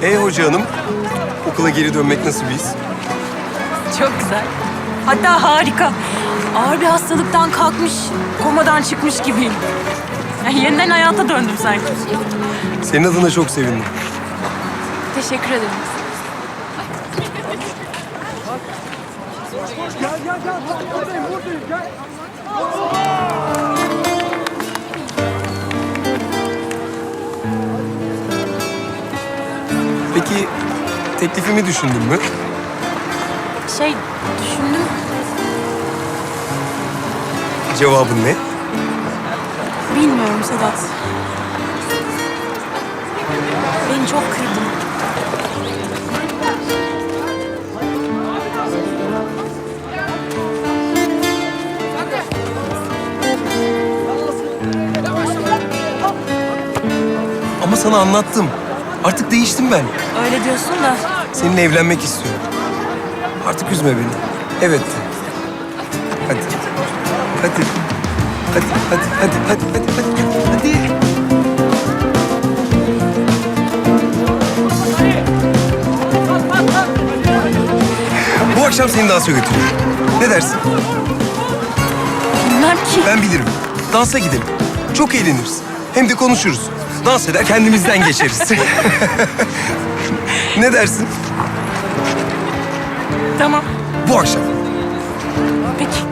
Hey hoca hanım, okula geri dönmek nasıl bir his? Çok güzel. Hatta harika. Ağır bir hastalıktan kalkmış, komadan çıkmış gibiyim. Yani yeniden hayata döndüm sanki. Senin adına çok sevindim. Teşekkür ederim. Peki teklifimi düşündün mü? Şey, düşündüm. Cevabın ne? Bilmiyorum Sedat. Beni çok kırdın. Ama sana anlattım. Artık değiştim ben. Öyle diyorsun da Seninle evlenmek istiyorum. Artık üzme beni. Evet. Hadi. Hadi. Hadi, hadi, hadi, hadi, hadi, hadi, hadi. Bu akşam seni dansa götürüyorum. Ne dersin? bilmem ki. Ben bilirim. Dansa gidelim. Çok eğleniriz. Hem de konuşuruz. Dans eder kendimizden geçeriz. ne dersin? Tamam, Bu akşam. peki. Çok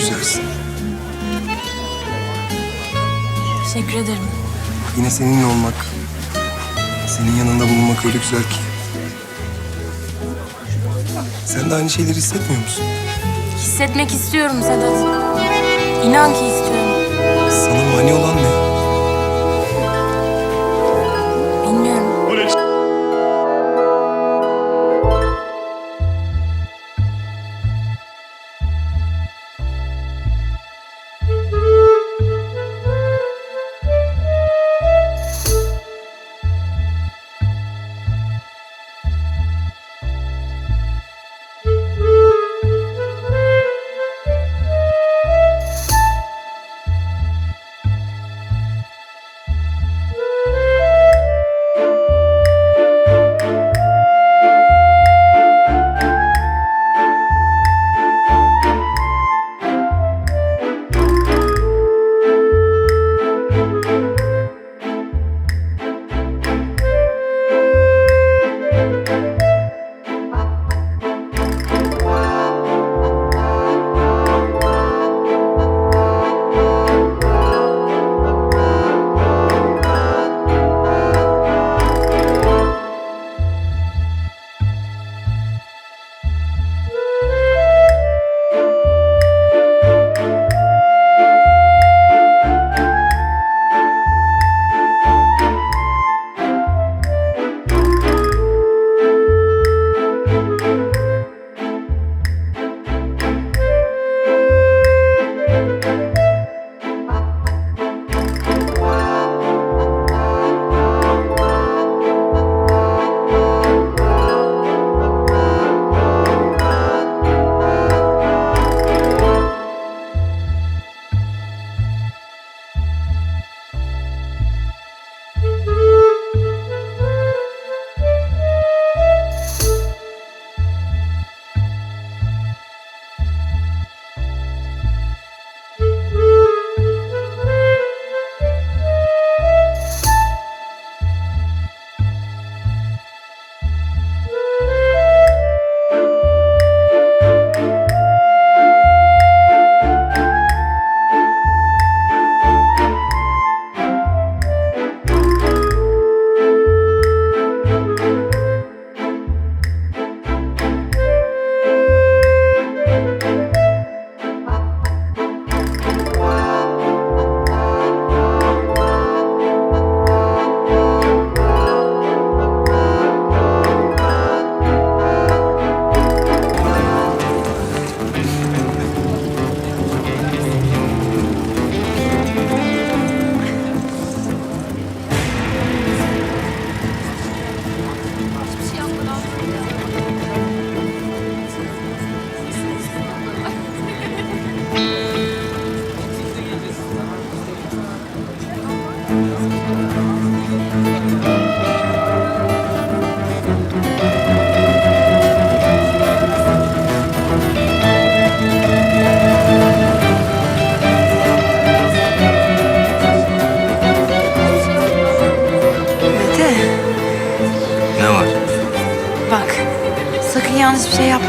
güzelsin. Teşekkür ederim. Yine seninle olmak, senin yanında bulunmak öyle güzel ki. Sen de aynı şeyleri hissetmiyor musun? Hissetmek istiyorum Sedat. İnan ki istiyorum. Sana mani olan ne?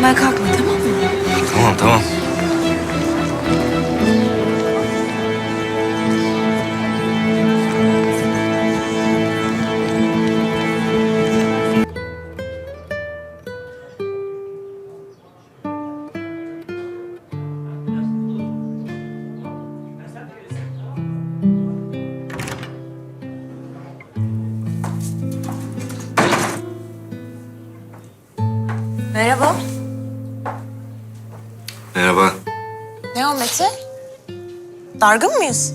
Yapmaya kalkma tamam mı? Tamam tamam. Merhaba. O Mete? Dargın mıyız?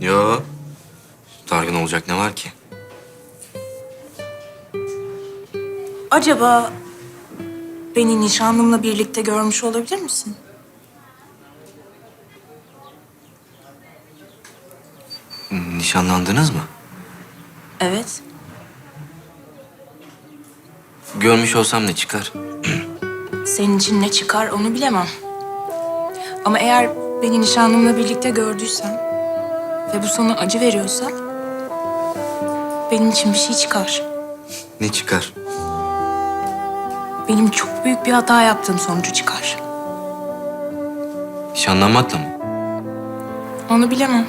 Yo. Dargın olacak ne var ki? Acaba beni nişanlımla birlikte görmüş olabilir misin? Nişanlandınız mı? Evet. Görmüş olsam ne çıkar? Senin için ne çıkar onu bilemem. Ama eğer beni nişanlımla birlikte gördüysen ve bu sana acı veriyorsa benim için bir şey çıkar. Ne çıkar? Benim çok büyük bir hata yaptığım sonucu çıkar. Nişanlanmakla mı? Onu bilemem.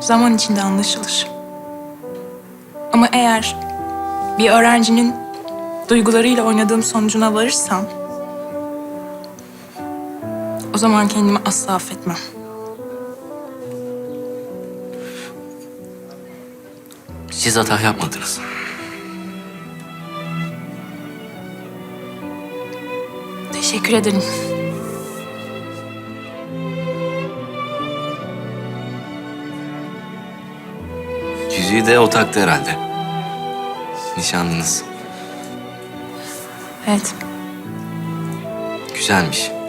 Zaman içinde anlaşılır. Ama eğer bir öğrencinin duygularıyla oynadığım sonucuna varırsam... ...o zaman kendimi asla affetmem. Siz hata yapmadınız. Teşekkür ederim. Yüzüğü de o taktı herhalde. Nişanlınız. Evet. Güzelmiş.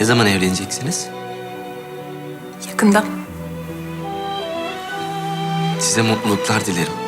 Ne zaman evleneceksiniz? Yakında. Size mutluluklar dilerim.